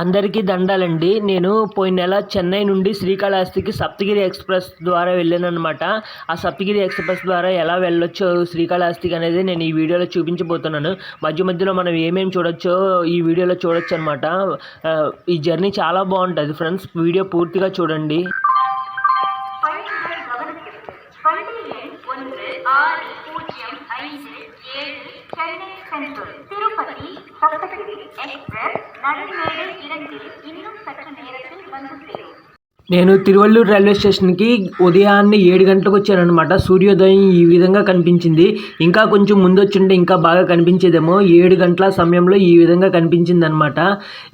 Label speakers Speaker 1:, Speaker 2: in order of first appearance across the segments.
Speaker 1: అందరికీ దండాలండి. నేను పోయిన నెల చెన్నై నుండి శ్రీకాళహస్తికి సప్తగిరి ఎక్స్ప్రెస్ ద్వారా వెళ్ళాను అనమాట ఆ సప్తగిరి ఎక్స్ప్రెస్ ద్వారా ఎలా వెళ్ళొచ్చో శ్రీకాళహస్తికి అనేది నేను ఈ వీడియోలో చూపించబోతున్నాను. మధ్య మధ్యలో మనం ఏమేమి చూడొచ్చో ఈ వీడియోలో చూడొచ్చు అనమాట ఈ జర్నీ చాలా బాగుంటుంది ఫ్రెండ్స్. వీడియో పూర్తిగా చూడండి.
Speaker 2: சப்தகிரி எக்ஸ்பிரஸ் நடுமேடை இரண்டில் இன்னும் சற்று நேரத்தில் வந்து சேரும்.
Speaker 1: నేను తిరువల్లూరు రైల్వే స్టేషన్కి ఉదయాన్నే ఏడు గంటలకు వచ్చానమాట సూర్యోదయం ఈ విధంగా కనిపించింది. ఇంకా కొంచెం ముందు వచ్చుంటే ఇంకా బాగా కనిపించేదేమో. ఏడు గంటల సమయంలో ఈ విధంగా కనిపించింది అనమాట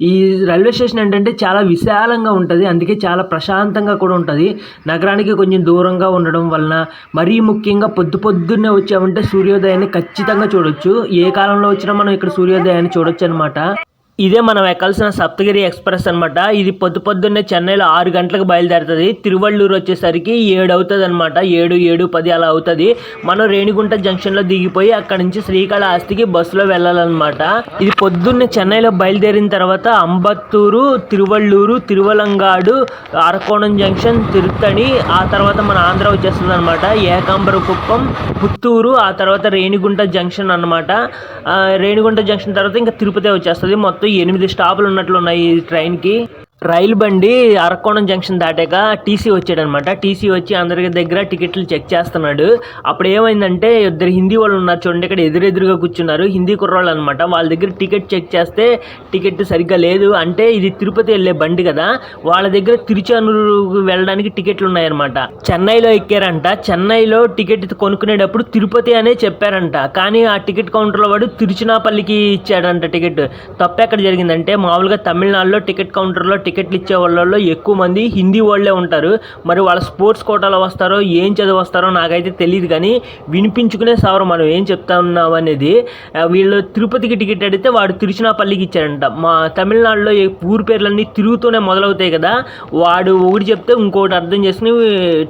Speaker 1: ఈ రైల్వే స్టేషన్ ఏంటంటే చాలా విశాలంగా ఉంటుంది. అందుకే చాలా ప్రశాంతంగా కూడా ఉంటుంది. నగరానికి కొంచెం దూరంగా ఉండడం వలన మరీ ముఖ్యంగా పొద్దు పొద్దున్నే వచ్చామంటే సూర్యోదయాన్ని ఖచ్చితంగా చూడొచ్చు. ఏ కాలంలో వచ్చినా మనం ఇక్కడ సూర్యోదయాన్ని చూడొచ్చు అనమాట ఇదే మనం ఎక్కాల్సిన సప్తగిరి ఎక్స్ప్రెస్ అనమాట ఇది పొద్దు పొద్దున్నే చెన్నైలో ఆరు గంటలకు బయలుదేరుతుంది. తిరువళ్ళూరు వచ్చేసరికి ఏడు అవుతుంది అనమాట ఏడు ఏడు పది అలా అవుతుంది. మనం రేణిగుంట జంక్షన్లో దిగిపోయి అక్కడ నుంచి శ్రీకాళహస్తికి బస్సులో వెళ్ళాలన్నమాట. ఇది పొద్దున్నే చెన్నైలో బయలుదేరిన తర్వాత అంబత్తూరు తిరువళ్ళూరు తిరువలంగాడు అరకోణం జంక్షన్ తిరుత్తణి ఆ తర్వాత మన ఆంధ్ర వచ్చేస్తుంది అనమాట ఏకాంబరకుప్పం పుత్తూరు ఆ తర్వాత రేణిగుంట జంక్షన్ అనమాట రేణిగుంట జంక్షన్ తర్వాత ఇంకా తిరుపతి వచ్చేస్తుంది. మొత్తం ఎనిమిది స్టాపులు ఉన్నట్లు ఉన్నాయి ఈ ట్రైన్కి రైలు బండి అరకోణం జంక్షన్ దాటాక టీసీ వచ్చాడనమాట. టీసీ వచ్చి అందరి దగ్గర టికెట్లు చెక్ చేస్తున్నాడు. అప్పుడు ఏమైందంటే ఇద్దరు హిందీ వాళ్ళు ఉన్నారు చూడండి ఇక్కడ ఎదురెదురుగా కూర్చున్నారు. హిందీ కుర్రాళ్ళు అనమాట. వాళ్ళ దగ్గర టికెట్ చెక్ చేస్తే టికెట్ సరిగ్గా లేదు. అంటే ఇది తిరుపతి వెళ్ళే బండి కదా. వాళ్ళ దగ్గర తిరుచానూరు వెళ్ళడానికి టికెట్లు ఉన్నాయన్నమాట. చెన్నైలో ఎక్కారంట. చెన్నైలో టికెట్ కొనుక్కునేటప్పుడు తిరుపతి అనే చెప్పారంట. కానీ ఆ టికెట్ కౌంటర్లో వాడు తిరుచినాపల్లికి ఇచ్చాడంట టికెట్. తప్ప ఎక్కడ జరిగిందంటే మామూలుగా తమిళనాడులో టికెట్ కౌంటర్లో టికెట్లు ఇచ్చే వాళ్ళలో ఎక్కువ మంది హిందీ వాళ్ళే ఉంటారు. మరి వాళ్ళ స్పోర్ట్స్ కోటాలో వస్తారో ఏం చదివి వస్తారో నాకైతే తెలియదు కానీ వినిపించుకునే సవరం మనం ఏం చెప్తా ఉన్నాం అనేది వీళ్ళు తిరుపతికి టికెట్ అడిగితే వాడు తిరుచినాపల్లికి ఇచ్చాడంట. మా తమిళనాడులో ఊరి పేర్లన్నీ తిరుగుతూనే మొదలవుతాయి కదా. వాడు ఒకటి చెప్తే ఇంకోటి అర్థం చేసుకుని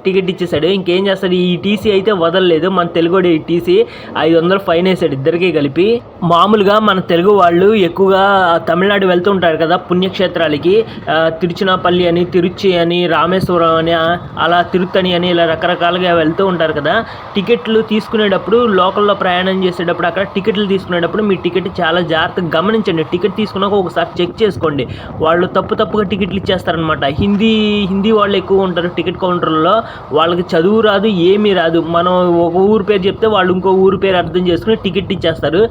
Speaker 1: టికెట్ ఇచ్చేసాడు. ఇంకేం చేస్తాడు? ఈ టీసీ అయితే వదలలేదు. మన తెలుగుడు ఈ టీసీ. ఐదు వందలు ఫైన్ వేసాడు ఇద్దరికి కలిపి. మామూలుగా మన తెలుగు వాళ్ళు ఎక్కువగా తమిళనాడు వెళ్తూ ఉంటారు కదా పుణ్యక్షేత్రాలకి. తిరుచినాపల్లి అని తిరుచి అని రామేశ్వరం అని అలా తిరుత్తని అని ఇలా రకరకాలుగా వెళ్తూ ఉంటారు కదా. టికెట్లు తీసుకునేటప్పుడు లోకల్లో ప్రయాణం చేసేటప్పుడు అక్కడ టికెట్లు తీసుకునేటప్పుడు మీ టికెట్ చాలా జాగ్రత్తగా గమనించండి. టికెట్ తీసుకున్నాక ఒకసారి చెక్ చేసుకోండి. వాళ్ళు తప్పు తప్పుగా టికెట్లు ఇచ్చేస్తారనమాట హిందీ హిందీ వాళ్ళు ఎక్కువ ఉంటారు టికెట్ కౌంటర్లో వాళ్ళకి చదువు రాదు ఏమీ రాదు. మనం ఒక ఊరు పేరు చెప్తే వాళ్ళు ఇంకో ఊరు పేరు అర్థం చేసుకుని టికెట్ ఇచ్చేస్తారు.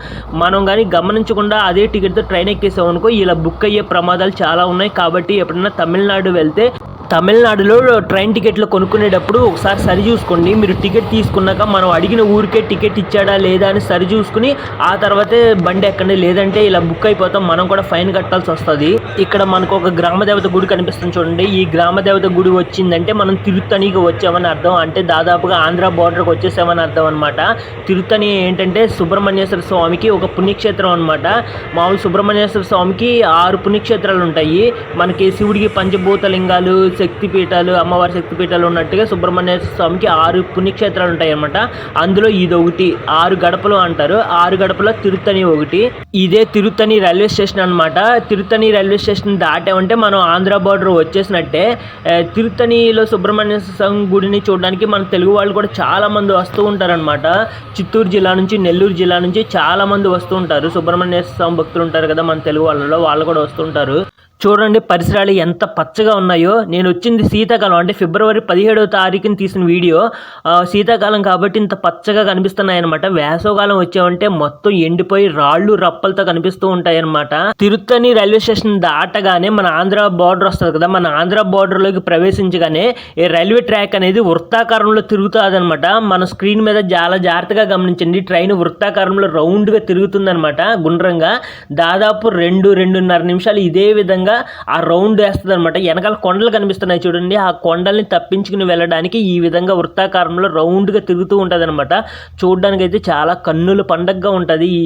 Speaker 1: మనం కానీ గమనించకుండా అదే టికెట్తో ట్రైన్ ఎక్కేసామనుకో ఇలా బుక్ అయ్యే ప్రమాదాలు చాలా ఉన్నాయి. కాబట్టి కాబట్టి ఎప్పుడైనా తమిళనాడు వెళ్తే తమిళనాడులో ట్రైన్ టికెట్లు కొనుక్కునేటప్పుడు ఒకసారి సరి చూసుకోండి. మీరు టికెట్ తీసుకున్నాక మనం అడిగిన ఊరికే టికెట్ ఇచ్చాడా లేదా అని సరి చూసుకుని ఆ తర్వాతే బండి ఎక్కండి. లేదంటే ఇలా బుక్ అయిపోతాం. మనం కూడా ఫైన్ కట్టాల్సి వస్తుంది. ఇక్కడ మనకు ఒక గ్రామ దేవత గుడి కనిపిస్తుంది చూడండి. ఈ గ్రామ దేవత గుడి వచ్చిందంటే మనం తిరుత్తణికి వచ్చామని అర్థం. అంటే దాదాపుగా ఆంధ్ర బార్డర్కి వచ్చేసామని అర్థం అనమాట తిరుత్తణి ఏంటంటే సుబ్రహ్మణ్యేశ్వర స్వామికి ఒక పుణ్యక్షేత్రం అనమాట మామూలు సుబ్రహ్మణ్యేశ్వర స్వామికి ఆరు పుణ్యక్షేత్రాలు ఉంటాయి. మనకి శివుడికి పంచభూత లింగాలు శక్తిపీఠాలు అమ్మవారి శక్తిపీఠాలు ఉన్నట్టుగా సుబ్రహ్మణ్య స్వామికి ఆరు పుణ్యక్షేత్రాలు ఉంటాయన్నమాట. అందులో ఇది ఒకటి ఆరు గడపలు అంటారు. ఆరు గడపలో తిరుత్తని ఒకటి. ఇదే తిరుత్తని రైల్వే స్టేషన్ అనమాట తిరుత్తని రైల్వే స్టేషన్ దాటామంటే మనం ఆంధ్ర బార్డర్ వచ్చేసినట్టే. తిరుత్తనిలో సుబ్రహ్మణ్య స్వామి గుడిని చూడడానికి మన తెలుగు వాళ్ళు కూడా చాలా మంది వస్తూ ఉంటారనమాట చిత్తూరు జిల్లా నుంచి నెల్లూరు జిల్లా నుంచి చాలా మంది వస్తూ ఉంటారు. సుబ్రహ్మణ్య స్వామి భక్తులు ఉంటారు కదా మన తెలుగు వాళ్ళలో వాళ్ళు కూడా వస్తుంటారు చూడండి పరిసరాలు ఎంత పచ్చగా ఉన్నాయో. నేను వచ్చింది శీతాకాలం అంటే ఫిబ్రవరి పదిహేడవ తారీఖున తీసిన వీడియో. ఆ, శీతాకాలం కాబట్టి ఇంత పచ్చగా కనిపిస్తున్నాయి అనమాట వేసవకాలం వచ్చామంటే మొత్తం ఎండిపోయి రాళ్ళు రప్పలతో కనిపిస్తూ ఉంటాయి అనమాట తిరుత్తని రైల్వే స్టేషన్ దాటగానే మన ఆంధ్ర బార్డర్ వస్తుంది కదా మన ఆంధ్ర బార్డర్లోకి ప్రవేశించగానే ఈ రైల్వే ట్రాక్ అనేది వృత్తాకారంలో తిరుగుతుందనమాట మన స్క్రీన్ మీద చాలా జాగ్రత్తగా గమనించండి. ట్రైన్ వృత్తాకారంలో రౌండ్గా తిరుగుతుందన్నమాట గుండ్రంగా. దాదాపు రెండు రెండున్నర నిమిషాలు ఇదే విధంగా ఆ రౌండ్ వేస్తుంది అనమాట వెనకాల కొండలు కనిపిస్తున్నాయి చూడండి. ఆ కొండల్ని తప్పించుకుని వెళ్ళడానికి ఈ విధంగా వృత్తాకారంలో రౌండ్గా తిరుగుతూ ఉంటుంది అనమాట చూడడానికి అయితే చాలా కన్నుల పండగగా ఉంటుంది ఈ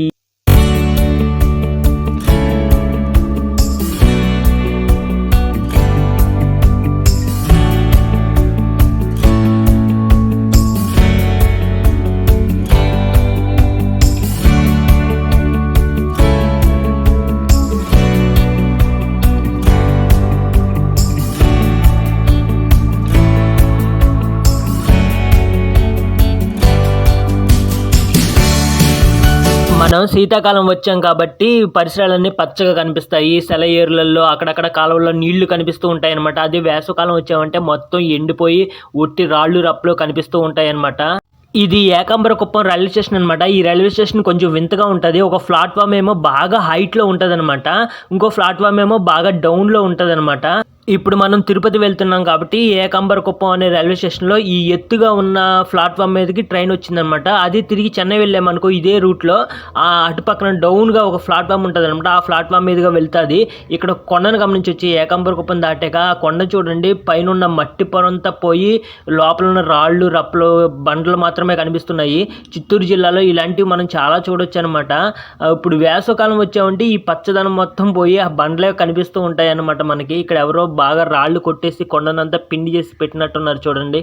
Speaker 1: మనం శీతాకాలం వచ్చాం కాబట్టి పరిసరాలన్నీ పచ్చగా కనిపిస్తాయి. సెలయేరులలో అక్కడక్కడ కాలువల్లో నీళ్ళు కనిపిస్తూ ఉంటాయి అనమాట అదే వేసవకాలం వచ్చామంటే మొత్తం ఎండిపోయి ఒట్టి రాళ్ళు రప్పలు కనిపిస్తూ ఉంటాయి అనమాట ఇది ఏకాంబరకుప్పం రైల్వే స్టేషన్ అనమాట ఈ రైల్వే స్టేషన్ కొంచెం వింతగా ఉంటుంది. ఒక ప్లాట్ఫామ్ ఏమో బాగా హైట్లో ఉంటుంది అనమాట ఇంకో ప్లాట్ఫామ్ ఏమో బాగా డౌన్లో ఉంటుంది అనమాట ఇప్పుడు మనం తిరుపతి వెళ్తున్నాం కాబట్టి ఏకాంబర కుప్పం అనే రైల్వే స్టేషన్లో ఈ ఎత్తుగా ఉన్న ప్లాట్ఫామ్ మీదకి ట్రైన్ వచ్చిందనమాట. అది తిరిగి చెన్నై వెళ్ళామనుకో ఇదే రూట్లో. ఆ అటుపక్కన డౌన్గా ఒక ప్లాట్ఫామ్ ఉంటుంది అనమాట ఆ ప్లాట్ఫామ్ మీదుగా వెళ్తుంది. ఇక్కడ కొండను గమనించి వచ్చి ఏకాంబర కుప్పం దాటాక ఆ కొండ చూడండి. పైన ఉన్న మట్టి పొరంతా పోయి లోపల ఉన్న రాళ్ళు రప్పలు బండలు మాత్రమే కనిపిస్తున్నాయి. చిత్తూరు జిల్లాలో ఇలాంటివి మనం చాలా చూడొచ్చు అనమాట ఇప్పుడు వేసవకాలం వచ్చామంటే ఈ పచ్చదనం మొత్తం పోయి ఆ బండలే కనిపిస్తూ ఉంటాయి అన్నమాట మనకి. ఇక్కడ ఎవరో బాగా రాళ్ళు కొట్టేసి కొండనంతా పిండి చేసి పెట్టినట్టున్నారు చూడండి.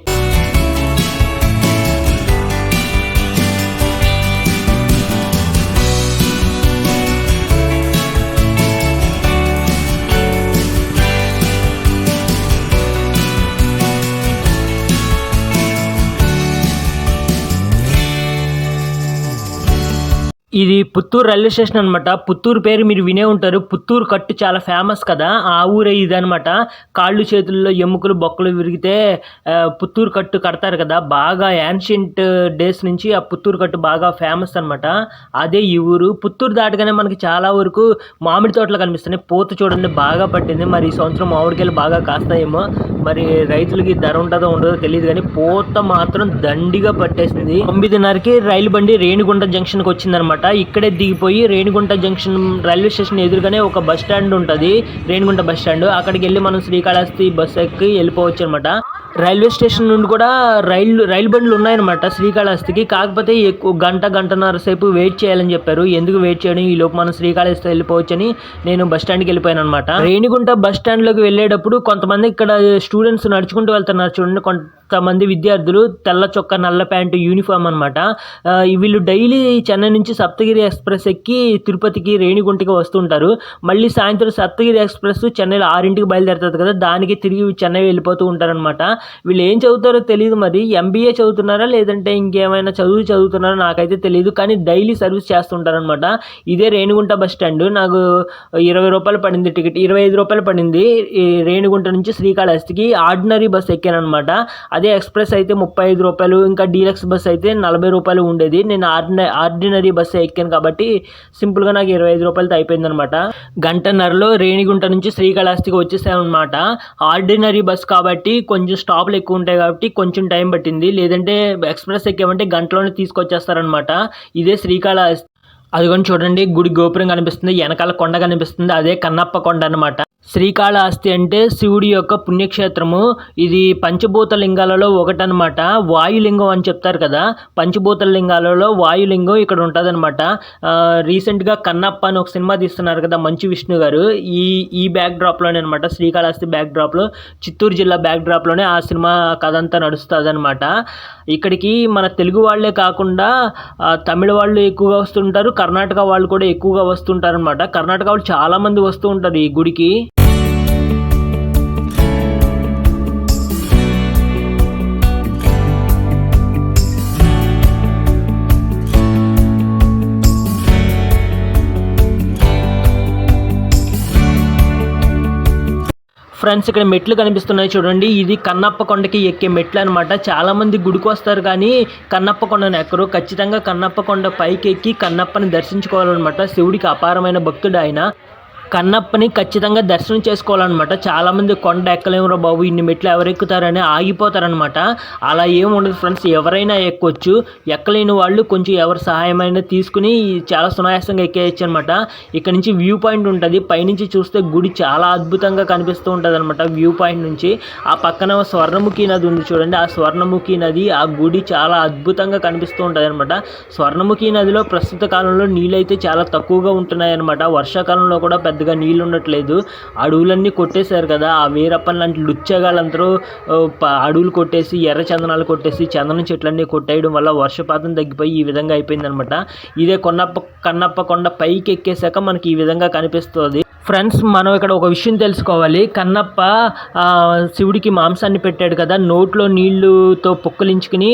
Speaker 1: ఇది పుత్తూరు రైల్వే స్టేషన్ అనమాట పుత్తూరు పేరు మీరు వినే ఉంటారు. పుత్తూరు కట్టు చాలా ఫేమస్ కదా. ఆ ఊరే ఇది అనమాట కాళ్ళు చేతుల్లో ఎముకలు బొక్కలు విరిగితే పుత్తూరు కట్టు కడతారు కదా. బాగా యాన్షియంట్ డేస్ నుంచి ఆ పుత్తూరు కట్టు బాగా ఫేమస్ అనమాట అదే ఈ ఊరు. పుత్తూరు దాటగానే మనకి చాలా వరకు మామిడి తోటలు కనిపిస్తున్నాయి. పూత చూడండి బాగా పట్టింది. మరి ఈ సంవత్సరం మామిడికాయలు బాగా కాస్తాయేమో. మరి రైతులకి ధర ఉంటుందో ఉండదో తెలియదు కానీ పూత మాత్రం దండిగా పట్టేసింది. తొమ్మిదిన్నరకి రైలు బండి రేణిగుంట జంక్షన్కి వచ్చిందనమాట ఇక్కడే దిగిపోయి రేణిగుంట జంక్షన్ రైల్వే స్టేషన్ ఎదురుగానే ఒక బస్ స్టాండ్ ఉంటుంది రేణిగుంట బస్ స్టాండ్. అక్కడికి వెళ్ళి మనం శ్రీకాళహస్తి బస్ ఎక్కి వెళ్ళిపోవచ్చు అనమాట రైల్వే స్టేషన్ నుండి కూడా రైలు రైలు బండ్లు ఉన్నాయన్నమాట శ్రీకాళహస్తికి. కాకపోతే ఎక్కువ గంట గంటన్నర సేపు వెయిట్ చేయాలని చెప్పారు. ఎందుకు వెయిట్ చేయడం? ఈ లోపు మనం శ్రీకాళహస్తి వెళ్ళిపోవచ్చని నేను బస్ స్టాండ్కి వెళ్ళిపోయాను అనమాట రేణిగుంట బస్ స్టాండ్లోకి వెళ్ళేటప్పుడు కొంతమంది ఇక్కడ స్టూడెంట్స్ నడుచుకుంటూ వెళ్తున్నారు చూడండి. కొంతమంది విద్యార్థులు తెల్ల చొక్కా నల్ల ప్యాంటు యూనిఫామ్ అనమాట వీళ్ళు డైలీ చెన్నై నుంచి సప్తగిరి ఎక్స్ప్రెస్ ఎక్కి తిరుపతికి రేణిగుంటకి వస్తుంటారు. మళ్ళీ సాయంత్రం సప్తగిరి ఎక్స్ప్రెస్ చెన్నైలో ఆరింటికి బయలుదేరుతుంది కదా దానికి తిరిగి చెన్నై వెళ్ళిపోతూ ఉంటారనమాట వీళ్ళు ఏం చదువుతారో తెలియదు మరి. ఎంబీఏ చదువుతున్నారా లేదంటే ఇంకేమైనా చదువు చదువుతున్నారో నాకైతే తెలియదు కానీ డైలీ సర్వీస్ చేస్తుంటారనమాట ఇదే రేణిగుంట బస్ స్టాండ్. నాకు ఇరవై రూపాయలు పడింది టికెట్. ఇరవై ఐదు రూపాయలు పడింది. ఈ రేణిగుంట నుంచి శ్రీకాళహస్తికి ఆర్డినరీ బస్ ఎక్కాను అనమాట అదే ఎక్స్ప్రెస్ అయితే ముప్పై ఐదు రూపాయలు ఇంకా డీలక్స్ బస్ అయితే నలభై రూపాయలు ఉండేది. నేను ఆర్డిన ఆర్డినరీ బస్ ఎక్కాను కాబట్టి సింపుల్గా నాకు ఇరవై ఐదు రూపాయలతో అయిపోయిందనమాట. గంటన్నరలో రేణిగుంట నుంచి శ్రీకాళహస్తికి వచ్చేసామన్నమాట ఆర్డినరీ బస్ కాబట్టి కొంచెం స్టాప్లు ఎక్కువ ఉంటాయి కాబట్టి కొంచెం టైం పట్టింది. లేదంటే ఎక్స్ప్రెస్ ఎక్కామంటే గంటలోనే తీసుకొచ్చేస్తారనమాట. ఇదే శ్రీకాళహస్తి. అదిగోని చూడండి గుడి గోపురం కనిపిస్తుంది వెనకాల కొండ కనిపిస్తుంది అదే కన్నప్ప కొండ అనమాట శ్రీకాళహస్తి అంటే శివుడి యొక్క పుణ్యక్షేత్రము. ఇది పంచభూత లింగాలలో ఒకటనమాట వాయులింగం అని చెప్తారు కదా. పంచభూత లింగాలలో వాయులింగం ఇక్కడ ఉంటుందన్నమాట. రీసెంట్గా కన్నప్ప అని ఒక సినిమా తీస్తున్నారు కదా మంచు విష్ణు గారు. ఈ ఈ బ్యాక్ డ్రాప్లోనే అనమాట శ్రీకాళహస్తి బ్యాక్ డ్రాప్లో చిత్తూరు జిల్లా బ్యాక్ డ్రాప్లోనే ఆ సినిమా కథ అంతా నడుస్తుంది అనమాట ఇక్కడికి మన తెలుగు వాళ్ళే కాకుండా తమిళ వాళ్ళు ఎక్కువగా వస్తుంటారు. కర్ణాటక వాళ్ళు కూడా ఎక్కువగా వస్తుంటారు అనమాట కర్ణాటక వాళ్ళు చాలామంది వస్తూ ఉంటారు ఈ గుడికి. ఫ్రెండ్స్ ఇక్కడ మెట్లు కనిపిస్తున్నాయి చూడండి. ఇది కన్నప్ప కొండకి ఎక్కే మెట్లు అనమాట చాలా మంది గుడికి వస్తారు కానీ కన్నప్ప కొండను ఎక్కరు. ఖచ్చితంగా కన్నప్ప కొండ పైకి ఎక్కి కన్నప్పని దర్శించుకోవాలన్నమాట. శివుడికి అపారమైన భక్తుడు ఆయన. కన్నప్పని ఖచ్చితంగా దర్శనం చేసుకోవాలన్నమాట. చాలామంది కొండ ఎక్కలేమురా బాబు ఇన్ని మెట్లు ఎవరు ఎక్కుతారని ఆగిపోతారనమాట అలా ఏముండదు ఉండదు ఫ్రెండ్స్ ఎవరైనా ఎక్కొచ్చు. ఎక్కలేని వాళ్ళు కొంచెం ఎవరి సహాయమైనా తీసుకుని చాలా సునాయాసంగా ఎక్కేయచ్చు అనమాట ఇక్కడ నుంచి వ్యూ పాయింట్ ఉంటుంది. పైనుంచి చూస్తే గుడి చాలా అద్భుతంగా కనిపిస్తూ ఉంటుంది అనమాట వ్యూ పాయింట్ నుంచి. ఆ పక్కన స్వర్ణముఖి నది ఉంది చూడండి. ఆ స్వర్ణముఖి నది ఆ గుడి చాలా అద్భుతంగా కనిపిస్తూ ఉంటుంది అనమాట స్వర్ణముఖి నదిలో ప్రస్తుత కాలంలో నీళ్ళైతే చాలా తక్కువగా ఉంటున్నాయి అనమాట వర్షాకాలంలో కూడా పెద్ద పెద్దగా నీళ్ళు ఉండట్లేదు అడవులన్నీ కొట్టేశారు కదా. ఆ వీరప్పన్ లాంటి లుచ్చగాళ్ళందరూ అడవులు కొట్టేసి ఎర్ర చందనాలు కొట్టేసి చందనం చెట్లన్నీ కొట్టేయడం వల్ల వర్షపాతం తగ్గిపోయి ఈ విధంగా అయిపోయిందనమాట. ఇదే కొన్నప్ప కన్నప్ప కొండ పైకి ఎక్కేసాక మనకి ఈ విధంగా కనిపిస్తుంది. ఫ్రెండ్స్ మనం ఇక్కడ ఒక విషయం తెలుసుకోవాలి. కన్నప్ప శివుడికి మాంసాన్ని పెట్టాడు కదా నోట్లో నీళ్ళుతో పుక్కలించుకుని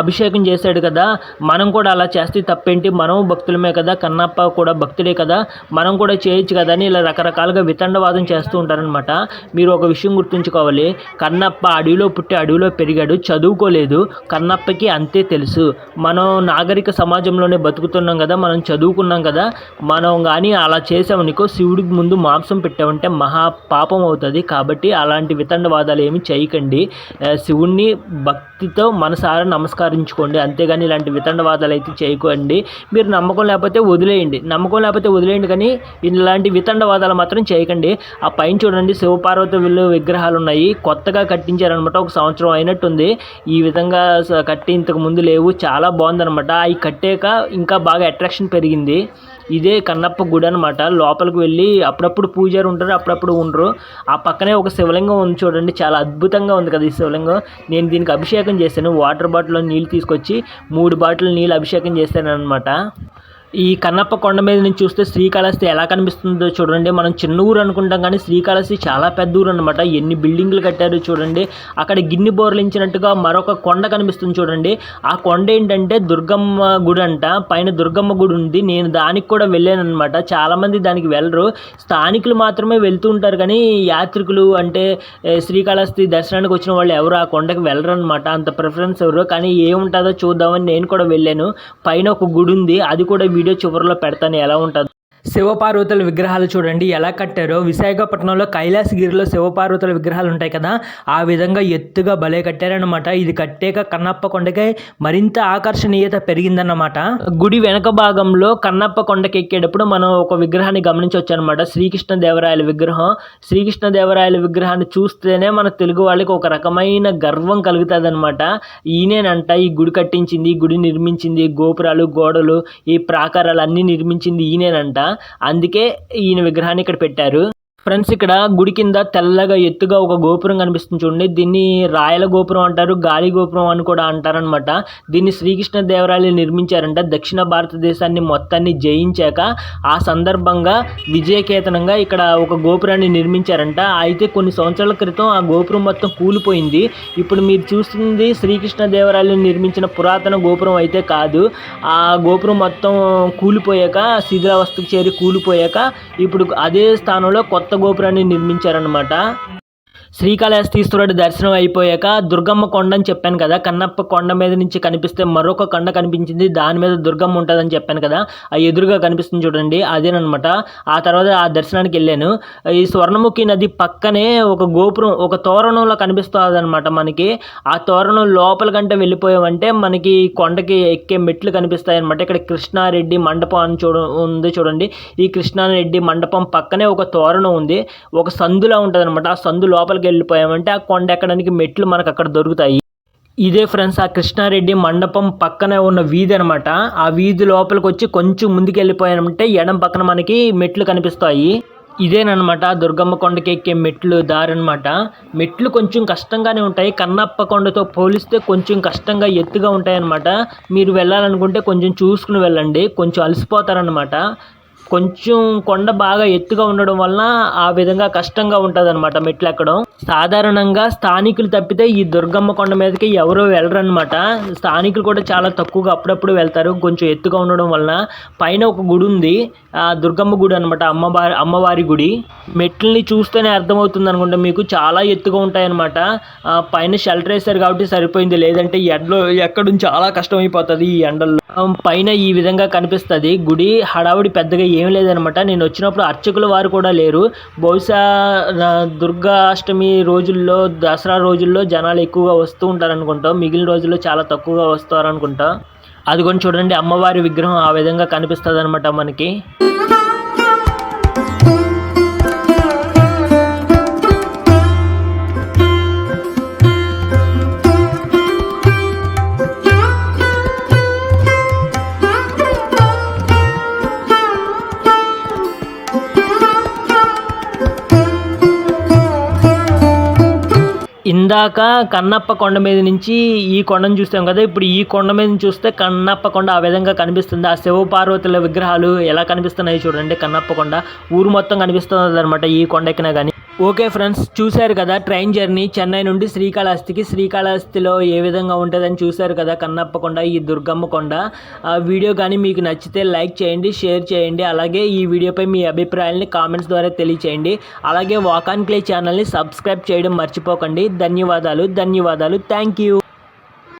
Speaker 1: అభిషేకం చేశాడు కదా మనం కూడా అలా చేస్తే తప్పేంటి? మనం భక్తులమే కదా కన్నప్ప కూడా భక్తుడే కదా మనం కూడా చేయొచ్చు కదా అని ఇలా రకరకాలుగా వితండవాదం చేస్తూ ఉంటారనమాట మీరు ఒక విషయం గుర్తుంచుకోవాలి. కన్నప్ప అడవిలో పుట్టి అడవిలో పెరిగాడు చదువుకోలేదు. కన్నప్పకి అంతే తెలుసు. మనం నాగరిక సమాజంలోనే బతుకుతున్నాం కదా మనం చదువుకున్నాం కదా మనం కానీ అలా చేసామనుకో శివుడికి ముందు మాంసం పెట్టామంటే మహా పాపం అవుతుంది. కాబట్టి అలాంటి వితండవాదాలు ఏమి చేయకండి. శివుణ్ణి భక్తితో మనసారా నమస్కరించుకోండి. అంతేగాని ఇలాంటి వితండవాదాలు అయితే చేయకండి. మీరు నమ్మకం లేకపోతే వదిలేయండి. నమ్మకం లేకపోతే వదిలేయండి కానీ ఇలాంటి వితండవాదాలు మాత్రం చేయకండి. ఆ పైన చూడండి శివపార్వతి వీళ్ళు విగ్రహాలు ఉన్నాయి. కొత్తగా కట్టించారనమాట ఒక సంవత్సరం అయినట్టుంది. ఈ విధంగా కట్టి ఇంతకు ముందు లేవు. చాలా బాగుందనమాట అవి కట్టాక ఇంకా బాగా అట్రాక్షన్ పెరిగింది. ఇదే కన్నప్ప గుడి అనమాట లోపలికి వెళ్ళి అప్పుడప్పుడు పూజారు ఉంటారు అప్పుడప్పుడు ఉండరు. ఆ పక్కనే ఒక శివలింగం ఉంది చూడండి చాలా అద్భుతంగా ఉంది కదా ఈ శివలింగం. నేను దీనికి అభిషేకం చేశాను. వాటర్ బాటిల్లో నీళ్ళు తీసుకొచ్చి మూడు బాటిల్ నీళ్ళు అభిషేకం చేశాను అనమాట ఈ కన్నప్ప కొండ మీద నుంచి చూస్తే శ్రీకాళహస్తి ఎలా కనిపిస్తుందో చూడండి. మనం చిన్న ఊరు అనుకుంటాం కానీ శ్రీకాళహస్తి చాలా పెద్ద ఊరు అనమాట ఎన్ని బిల్డింగ్లు కట్టారు చూడండి. అక్కడ గిన్నె బోర్లించినట్టుగా మరొక కొండ కనిపిస్తుంది చూడండి. ఆ కొండ ఏంటంటే దుర్గమ్మ గుడి అంట. పైన దుర్గమ్మ గుడి ఉంది. నేను దానికి కూడా వెళ్ళాను అనమాట చాలామంది దానికి వెళ్ళరు. స్థానికులు మాత్రమే వెళ్తూ ఉంటారు కానీ యాత్రికులు అంటే శ్రీకాళహస్తి దర్శనానికి వచ్చిన వాళ్ళు ఎవరు ఆ కొండకి వెళ్ళరు అనమాట అంత ప్రిఫరెన్స్ ఎవరు. కానీ ఏముంటుందో చూద్దామని నేను కూడా వెళ్ళాను. పైన ఒక గుడి ఉంది. అది కూడా వీడియో చివరిలో పెడతాను ఎలా ఉంటుందో శివపార్వతుల విగ్రహాలు చూడండి ఎలా కట్టారో. విశాఖపట్నంలో కైలాసగిరిలో శివపార్వతుల విగ్రహాలు ఉంటాయి కదా ఆ విధంగా ఎత్తుగా భలే కట్టారనమాట ఇది కట్టాక కన్నప్ప కొండకై మరింత ఆకర్షణీయత పెరిగిందన్నమాట. గుడి వెనక భాగంలో కన్నప్ప కొండకి ఎక్కేటప్పుడు మనం ఒక విగ్రహాన్ని గమనించవచ్చు అనమాట శ్రీకృష్ణదేవరాయల విగ్రహం. శ్రీకృష్ణదేవరాయల విగ్రహాన్ని చూస్తేనే మన తెలుగు వాళ్ళకి ఒక రకమైన గర్వం కలుగుతుంది అనమాట ఈయనేనంట ఈ గుడి కట్టించింది గుడి నిర్మించింది గోపురాలు గోడలు ఈ ప్రాకారాలు అన్నీ నిర్మించింది ఈయనేనంట. అందుకే ఈయన విగ్రహాన్ని ఇక్కడ పెట్టారు. ఫ్రెండ్స్ ఇక్కడ గుడి కింద తెల్లగా ఎత్తుగా ఒక గోపురం కనిపిస్తుంది చూడండి. దీన్ని రాయల గోపురం అంటారు గాలి గోపురం అని కూడా అంటారనమాట దీన్ని శ్రీకృష్ణ దేవరాయలు నిర్మించారంట. దక్షిణ భారతదేశాన్ని మొత్తాన్ని జయించాక ఆ సందర్భంగా విజయకేతనంగా ఇక్కడ ఒక గోపురాన్ని నిర్మించారంట. అయితే కొన్ని సంవత్సరాల క్రితం ఆ గోపురం మొత్తం కూలిపోయింది. ఇప్పుడు మీరు చూస్తుంది శ్రీకృష్ణ దేవరాయలు నిర్మించిన పురాతన గోపురం అయితే కాదు. ఆ గోపురం మొత్తం కూలిపోయాక శిథిలావస్థకు చేరి కూలిపోయాక ఇప్పుడు అదే స్థానంలో కొత్త గోపురాన్ని నిర్మించారనమాట శ్రీకాళహస్తీశ్వరుడు దర్శనం అయిపోయాక దుర్గమ్మ కొండ అని చెప్పాను కదా. కన్నప్ప కొండ మీద నుంచి కనిపిస్తే మరొక కొండ కనిపించింది. దాని మీద దుర్గమ్మ ఉంటుందని చెప్పాను కదా. ఆ ఎదురుగా కనిపిస్తుంది చూడండి. అదేనమాట ఆ తర్వాత ఆ దర్శనానికి వెళ్ళాను. ఈ స్వర్ణముఖి నది పక్కనే ఒక గోపురం ఒక తోరణంలో కనిపిస్తుంది అనమాట మనకి. ఆ తోరణం లోపల కంటే వెళ్ళిపోయామంటే మనకి కొండకి ఎక్కే మెట్లు కనిపిస్తాయి అనమాట ఇక్కడ కృష్ణారెడ్డి మండపం అని చూడ ఉంది చూడండి. ఈ కృష్ణారెడ్డి మండపం పక్కనే ఒక తోరణం ఉంది. ఒక సందులా ఉంటుంది అనమాట ఆ సందు లోపలికి వెళ్ళిపోయామంటే ఆ కొండ ఎక్కడానికి మెట్లు మనకు అక్కడ దొరుకుతాయి. ఇదే ఫ్రెండ్స్ ఆ కృష్ణారెడ్డి మండపం పక్కనే ఉన్న వీధి అనమాట ఆ వీధి లోపలికి వచ్చి కొంచెం ముందుకు వెళ్ళిపోయామంటే ఎడం పక్కన మనకి మెట్లు కనిపిస్తాయి. ఇదేనమాట దుర్గమ్మ కొండకి ఎక్కే మెట్లు దారి అనమాట మెట్లు కొంచెం కష్టంగానే ఉంటాయి. కన్నప్ప కొండతో పోలిస్తే కొంచెం కష్టంగా ఎత్తుగా ఉంటాయి అనమాట మీరు వెళ్ళాలనుకుంటే కొంచెం చూసుకుని వెళ్ళండి. కొంచెం అలసిపోతారనమాట కొంచెం కొండ బాగా ఎత్తుగా ఉండడం వలన ఆ విధంగా కష్టంగా ఉంటుంది అనమాట మెట్లు ఎక్కడం. సాధారణంగా స్థానికులు తప్పితే ఈ దుర్గమ్మ కొండ మీదకి ఎవరు వెళ్ళరు అనమాట స్థానికులు కూడా చాలా తక్కువగా అప్పుడప్పుడు వెళ్తారు. కొంచెం ఎత్తుగా ఉండడం వలన పైన ఒక గుడి ఉంది. ఆ దుర్గమ్మ గుడి అనమాట అమ్మవారి అమ్మవారి గుడి. మెట్లని చూస్తేనే అర్థమవుతుంది అనుకుంటా మీకు. చాలా ఎత్తుగా ఉంటాయన్నమాట. పైన షెల్టర్ వేసారు కాబట్టి సరిపోయింది. లేదంటే ఎండలో ఎక్కడం చాలా కష్టం అయిపోతుంది ఈ ఎండల్లో. పైన ఈ విధంగా కనిపిస్తుంది. గుడి హడావుడి పెద్దగా ఏం ఏం లేదనమాట. నేను వచ్చినప్పుడు అర్చకుల వారు కూడా లేరు. బహుశా దుర్గాష్టమి దుర్గా అష్టమి రోజుల్లో దసరా రోజుల్లో జనాలు ఎక్కువగా వస్తూ ఉంటారనుకుంటాం. మిగిలిన రోజుల్లో చాలా తక్కువగా వస్తారనుకుంటా. అది కూడా చూడండి అమ్మవారి విగ్రహం ఆ విధంగా కనిపిస్తుంది అనమాట మనకి. ఇందాక కన్నప్ప కొండ మీద నుంచి ఈ కొండను చూస్తాం కదా ఇప్పుడు ఈ కొండ మీద చూస్తే కన్నప్ప కొండ ఆ విధంగా కనిపిస్తుంది. ఆ శివపార్వతుల విగ్రహాలు ఎలా కనిపిస్తున్నాయి చూడండి. కన్నప్ప కొండ ఊరు మొత్తం కనిపిస్తుంది అనమాట ఈ కొండ ఎక్కినా కానీ ఓకే ఫ్రెండ్స్ చూశారు కదా ట్రైన్ జర్నీ? చెన్నై నుండి శ్రీకాళహస్తికి. శ్రీకాళహస్తిలో ఏ విధంగా ఉంటుందని చూశారు కదా కన్నప్ప కొండ ఈ దుర్గమ్మ కొండ. ఆ వీడియో కానీ మీకు నచ్చితే లైక్ చేయండి షేర్ చేయండి. అలాగే ఈ వీడియోపై మీ అభిప్రాయాల్ని కామెంట్స్ ద్వారా తెలియచేయండి. అలాగే వాక్ ఆన్ ఛానల్ని సబ్స్క్రైబ్ చేయడం మర్చిపోకండి. ధన్యవాదాలు ధన్యవాదాలు. Thank you.